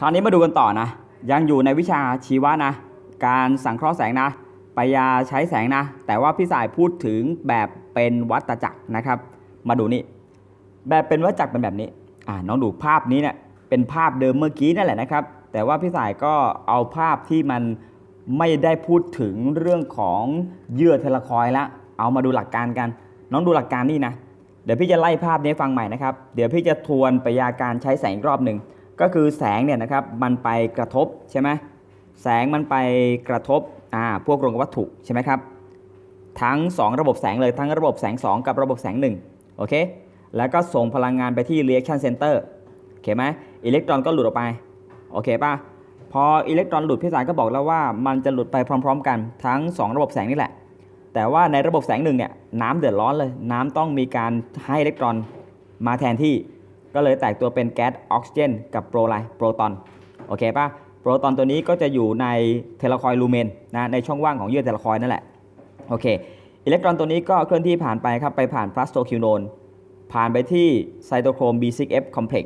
คราวนี้มาดูกันต่อนะ ยังอยู่ในวิชาชีวะนะ การสังเคราะห์แสงนะปยาใช้แสงนะ แต่ว่าพี่สายพูดถึงแบบเป็นวัตจักรนะครับ มาดูนี่ แบบเป็นวัตจักรเป็นแบบนี้อ่าน้องดูภาพนี้เนี่ยเป็นภาพเดิมเมื่อกี้นั่นแหละนะครับ แต่ว่าพี่สายก็เอาภาพที่มันไม่ได้พูดถึงเรื่องของเยื่อเทลคอยด์ละ เอามาดูหลักการกัน น้องดูหลักการนี่นะ เดี๋ยวพี่จะไล่ภาพนี้ฟังใหม่นะครับ เดี๋ยวพี่จะทวนปยาการใช้แสงรอบหนึ่ง ก็คือแสงเนี่ยนะครับมันไปกระทบใช่ไหมแสงมันไปกระทบอ่าพวกโรงวัตถุใช่ไหมครับทั้ง 2 ระบบแสงเลยทั้งระบบแสง 2 กับระบบแสง1โอเคแล้วก็ส่งพลังงานไปที่ reaction center โอเคไหมอิเล็กตรอนก็หลุดออกไปโอเคป่ะพออิเล็กตรอนหลุดพี่สายก็บอกแล้วว่ามันจะหลุดไปพร้อม ๆ กันทั้ง 2 ระบบแสงนี่แหละ แต่ว่าในระบบแสงหนึ่งเนี่ยน้ำเดือดร้อนเลย น้ำต้องมีการให้อิเล็กตรอนมาแทนที่ ก็เลยแตกตัวเป็นแก๊สออกซิเจนกับโปรไลโปรตอนโอเคป่ะโปรตอนตัวนี้ก็จะอยู่ในเทเลคอยลูเมนนะในช่องว่างของเยื่อเทเลคอยนั่นแหละโอเคอิเล็กตรอนตัวนี้ก็เคลื่อนที่ผ่านไปครับไปผ่านพลาสโตคิวโนนผ่านไปที่ไซโตโครม B6F complex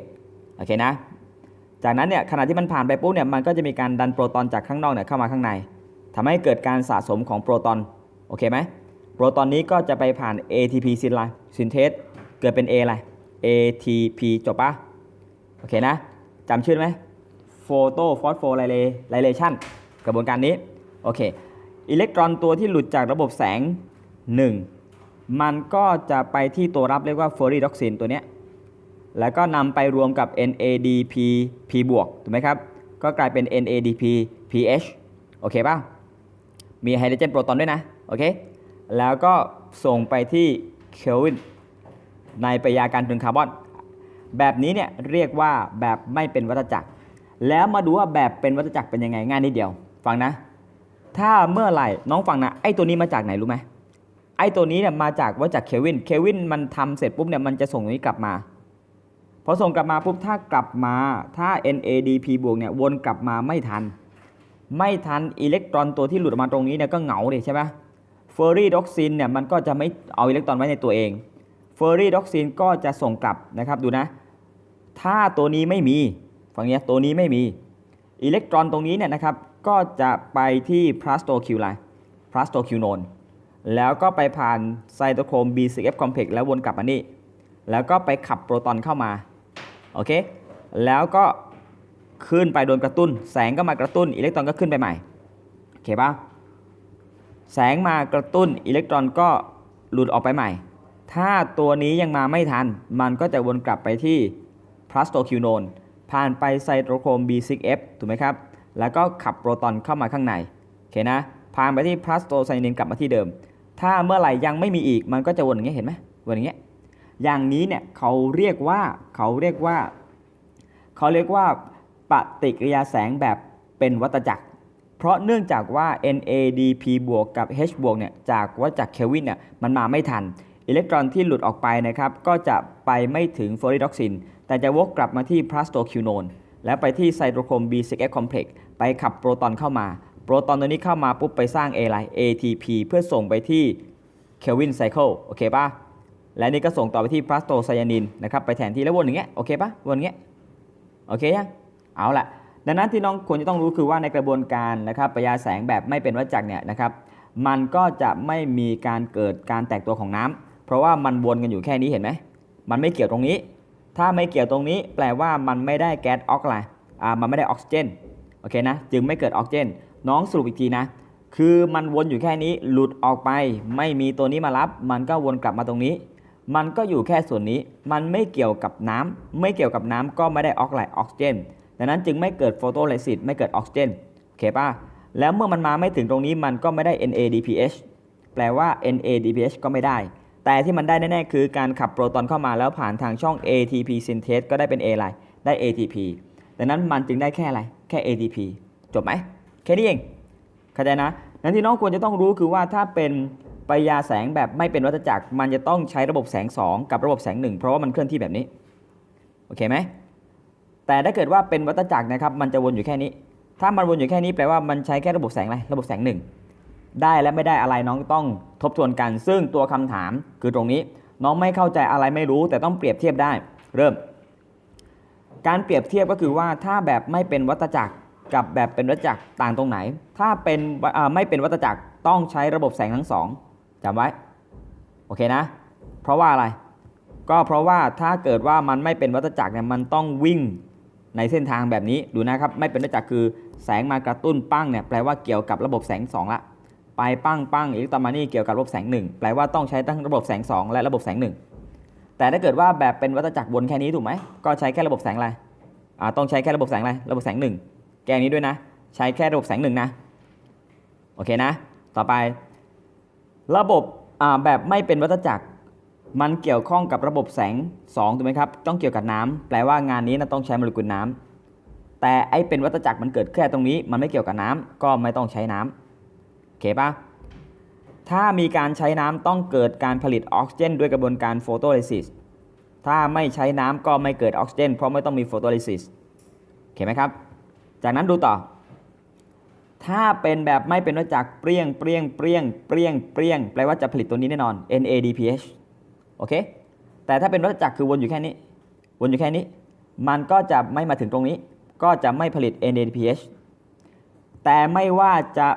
โอเคนะจากนั้นเนี่ยขณะที่มันผ่านไปปุ๊บเนี่ยมันก็จะมีการดันโปรตอนจากข้างนอกเนี่ยเข้ามาข้างในทำให้เกิดการสะสมของโปรตอนโอเคไหมโปรตอนนี้ก็จะไปผ่าน ATP ซินไลซินเทสเกิดเป็น A อะไร ATP จบปะโอเคนะจำชื่อไหม Photo Phosphorylation กระบวนการนี้ โอเค อิเล็กตรอนตัวที่หลุดจากระบบแสง 1 มันก็จะไปที่ตัวรับเรียกว่า f o r i d o x i n ตัวเนี้ยแล้วก็นำไปรวมกับ NADP P บวกถูกไหมครับ ก็กลายเป็น NADP PH โอเคป่ะ มีไฮโดรเจนโปรตอนด้วยนะ โอเค แล้วก็ส่งไปที่เคลวิน ในปฏิกิริยาการถึงคาร์บอน แบบนี้เนี่ยเรียกว่าแบบไม่เป็นวัฏจักร แล้วมาดูว่าแบบเป็นวัฏจักรเป็นยังไงง่ายนิดเดียว ฟังนะ ถ้าเมื่อไหร่น้องฟังนะไอ้ตัวนี้มาจากไหนรู้ไหมไอ้ตัวนี้เนี่ยมาจากวัฏจักรเควินเควินมันทำเสร็จปุ๊บเนี่ยมันจะส่งตรงนี้กลับมาพอส่งกลับมาปุ๊บถ้ากลับมาถ้า NADP บวกเนี่ยวนกลับมาไม่ทัน ไม่ทันอิเล็กตรอนตัวที่หลุดออกมาตรงนี้เนี่ยก็เหงาดิใช่ไหมเฟอร์รี่ด็อกซินเนี่ยมันก็จะไม่เอาอิเล็กตรอนไว้ในตัวเอง เฟอร์รี่ด็อกซินก็จะส่งกลับนะครับดูนะ ถ้าตัวนี้ไม่มีฝั่งเนี้ยตัวนี้ไม่มีอิเล็กตรอนตรงนี้เนี่ยนะครับก็จะไปที่พลาสโตคิวไลพลาสโตคิวโนนแล้วก็ไปผ่านไซโตโครม B6F complex แล้ววนกลับมานี่ แล้วก็ไปขับโปรตอนเข้ามา โอเค แล้วก็ขึ้นไปโดนกระตุ้น แสงก็มากระตุ้น อิเล็กตรอนก็ขึ้นไปใหม่ โอเคปะแสงมากระตุ้น อิเล็กตรอนก็หลุดออกไปใหม่ ถ้าตัวนี้ยังมาไม่ทัน มันก็จะวนกลับไปที่พลาสโตคิวโนนผ่านไปไซโตโครม B6F ถูกไหมครับ แล้วก็ขับโปรตอนเข้ามาข้างใน โอเคนะ ผ่านไปที่พลาสโตไซนินกลับมาที่เดิม ถ้าเมื่อไหร่ยังไม่มีอีก มันก็จะวนอย่างเงี้ยเห็นไหมวนอย่างเงี้ย อย่างนี้เนี่ยเขาเรียกว่าเขาเรียกว่า เขาเรียกว่าปฏิกิริยาแสงแบบเป็นวัฏจักร เพราะเนื่องจากว่า NADP บวกกับ H บวกเนี่ยจากวัฏจักรเคลวินเนี่ยมันมาไม่ทัน อิเล็กตรอนที่หลุดออกไปนะครับก็จะไปไม่ถึงฟลอริดอกซิน แต่จะวกกลับมาที่พลาสโตคิวโนนแล้วไปที่ไซโตโครม B6F complex ไปขับโปรตอนเข้ามา โปรตอนตัวนี้เข้ามาปุ๊บไปสร้าง A ไล ATP เพื่อส่งไปที่เคลวินไซเคิลโอเคป่ะและนี่ก็ส่งต่อไปที่พลาสโตไซยานินนะครับไปแทนที่แล้ววนอย่างเงี้ยโอเคปะวนอย่างเงี้ยโอเคยังเอาละดังนั้นที่น้องควรจะต้องรู้คือว่าในกระบวนการนะครับปยาแสงแบบไม่เป็นวัฏจักเนี่ยนะครับมันก็จะไม่มีการเกิดการแตกตัวของน้ำเพ ราะว่ามันวนกันอยู่แค่นี้เห็นไหมมันไม่เกี่ยวตรงนี้ ถ้าไม่เกี่ยวตรงนี้ แปลว่ามันไม่ได้แก๊สออกไลน์อ่ามันไม่ได้ออกซิเจนโอเคนะจึงไม่เกิดออกซิเจนน้องสรุปอีกทีนะคือมันวนอยู่แค่นี้หลุดออกไป ไม่มีตัวนี้มารับ มันก็วนกลับมาตรงนี้ มันก็อยู่แค่ส่วนนี้ มันไม่เกี่ยวกับน้ำไม่เกี่ยวกับน้ำก็ไม่ได้ออกไลน์ออกซิเจนดังนั้นจึงไม่เกิดโฟโตไลซิสไม่เกิดออกซิเจนโอเคป่ะแล้วเมื่อมันมาไม่ถึงตรงนี้มันก็ไม่ได้ NADPH แปลว่า NADPH ก็ไม่ได้ แต่ที่มันได้แน่ๆคือการขับโปรตอนเข้ามาแล้วผ่านทางช่อง ATP synthase ก็ได้เป็น A ไลน์ได้ ATP ดังนั้นมันจึงได้แค่อะไรแค่ ATP จบไหมแค่นี้เองเข้าใจนะนั้นที่น้องควรจะต้องรู้คือว่าถ้าเป็นปยาแสงแบบไม่เป็นวัฏจักร มันจะต้องใช้ระบบแสง 2 กับระบบแสง 1 เพราะว่ามันเคลื่อนที่แบบนี้ โอเคไหมแต่ถ้าเกิดว่าเป็นวัฏจักรนะครับมันจะวนอยู่แค่นี้ ถ้ามันวนอยู่แค่นี้แปลว่ามันใช้แค่ระบบแสงอะไรระบบแสง 1 ได้และไม่ได้อะไรน้องต้อง ทบทวนกัน ซึ่งตัวคำถามคือตรงนี้ น้องไม่เข้าใจอะไรไม่รู้ แต่ต้องเปรียบเทียบได้ เริ่ม การเปรียบเทียบก็คือว่าถ้าแบบไม่เป็นวัฏจักรกับแบบเป็นวัฏจักรต่างตรงไหน ถ้าเป็นไม่เป็นวัฏจักรต้องใช้ระบบแสงทั้งสองจำไว้ โอเคนะ เพราะว่าอะไร ก็เพราะว่าถ้าเกิดว่ามันไม่เป็นวัฏจักรเนี่ยมันต้องวิ่งในเส้นทางแบบนี้ดูนะครับ ไม่เป็นวัฏจักรคือแสงมากระตุ้นปั้งเนี่ยแปลว่าเกี่ยวกับระบบแสงสองละ ไปปั้งปั้งอิเล็กตรอนมานี่เกี่ยวกับระบบแสงหนึ่งแปลว่าต้องใช้ทั้งระบบแสงสองและระบบแสงหนึ่งแต่ถ้าเกิดว่าแบบเป็นวัฏจักรวนแค่นี้ถูกไหมก็ใช้แค่ระบบแสงอะไรอ่าต้องใช้แค่ระบบแสงอะไรระบบแสงหนึ่งแกงนี้ด้วยนะ ใช้แค่ระบบแสงหนึ่งนะโอเคนะ ต่อไประบบอ่าแบบไม่เป็นวัฏจักรมันเกี่ยวข้องกับระบบแสง2ถูกไหมครับต้องเกี่ยวกับน้ำแปลว่างานนี้นะต้องใช้โมเลกุลน้ำแต่ไอ้เป็นวัฏจักรมันเกิดแค่ตรงนี้ มันไม่เกี่ยวกับน้ำก็ไม่ต้องใช้น้ำโอ เคปะถ้ามีการใช้น้ำต้องเกิดการผลิตออกซิเจน ด้วยกระบวนการโฟโตลิซิสถ้าไม่ใช้น้ำก็ไม่เกิดออกซิเจน เพราะไม่ต้องมีโฟโตลิซิสโอเคไหมครับ จากนั้นดูต่อ ถ้าเป็นแบบไม่เป็นวัจักเปรี้ยงเปรี้ยงเปรี้ยงเปรี้ยงเปรี้ยงแปลว่าจะผลิตตัวนี้แน่นอน NADPH โอเค แต่ถ้าเป็นวัจักคือวนอยู่แค่นี้ วนอยู่แค่นี้ มันก็จะไม่มาถึงตรงนี้ ก็จะไม่ผลิต NADPH แต่ไม่ว่าจะ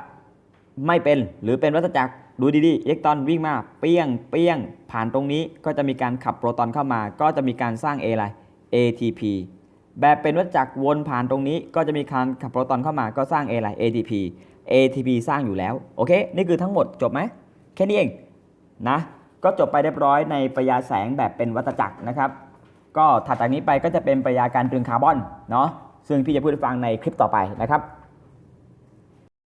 ไม่เป็นหรือเป็นวัฏจักรดูดีๆอิเล็กตรอนวิ่งมาเปี้ยงเปี้ยงผ่านตรงนี้ก็จะมีการขับโปรตอนเข้ามา ก็จะมีการสร้าง A อะไร ATP แบบเป็นวัฏจักรวนผ่านตรงนี้ ก็จะมีการขับโปรตอนเข้ามาก็สร้าง A อะไร ATP ATP สร้างอยู่แล้วโอเค นี่คือทั้งหมดจบไหมแค่นี้เองนะก็จบไปเรียบร้อยในปริญญาแสงแบบเป็นวัฏจักรนะครับ ก็ถัดจากนี้ไปก็จะเป็นปริญญาการตรึงคาร์บอนเนาะซึ่งพี่จะพูดให้ฟังในคลิปต่อไปนะครับ